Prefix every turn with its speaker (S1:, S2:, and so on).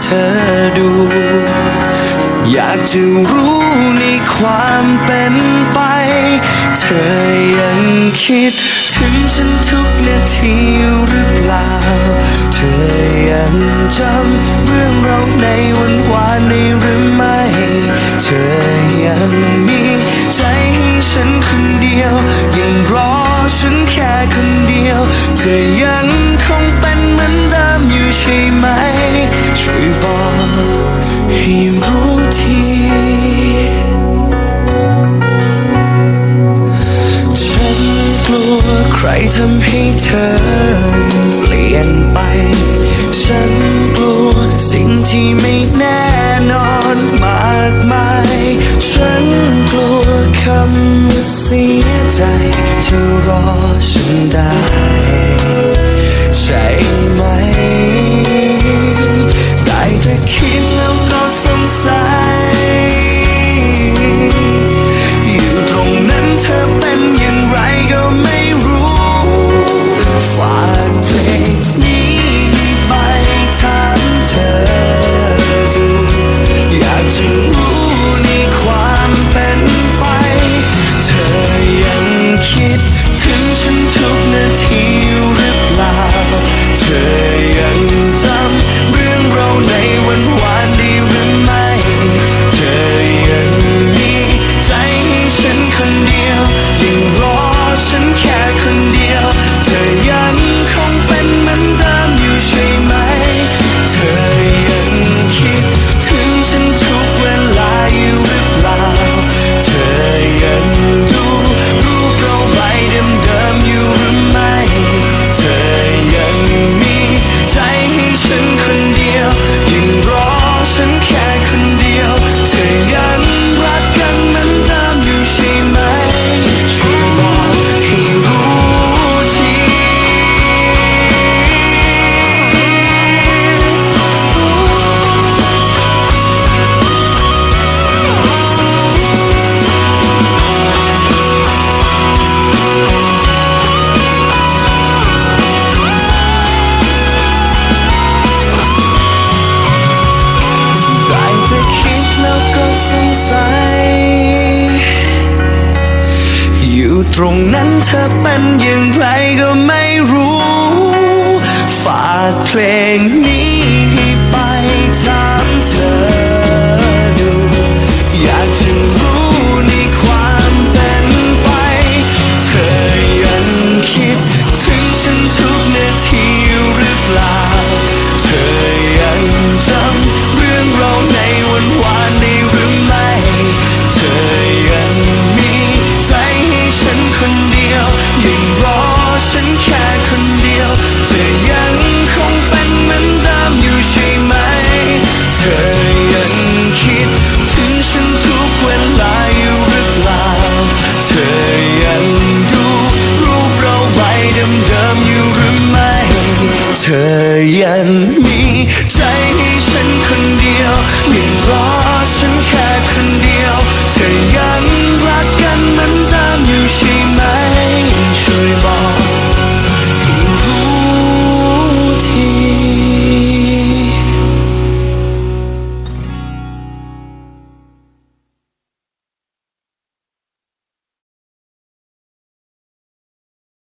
S1: เธอดู อยากจะรู้ในความเป็นไป เธอยังคิด ถึงฉันทุกนาทีหรือเปล่า เธอยังจำเรื่องเราในวันวานนี้หรือไม่ เธอยังมีใจให้ฉันคนเดียว ยังรอฉันแค่คนเดียว เธอยังคงเป็นเหมือนเดิมอยู่ใช่ไหมำให้เธอเปลี่ยนไป ฉันกลัวสิ่งที่ไม่แน่นอนมากมาย ฉันกลัวคำเสียใจ เธอรอฉันได้ ใช่ไหม ได้แต่คิด ตรงนั้นเธอเป็นอย่างไรก็ไม่รู้ ฉันแค่คนเดียว เธอยังคงเป็นเหมือนเดิมอยู่ใช่ไหม เธอยังคิดถึงฉันทุกเวลาอยู่หรือเปล่า เธอยังดูรูปเราใบเดิมๆอยู่หรือไม่ เธอยังมีใจให้ฉัน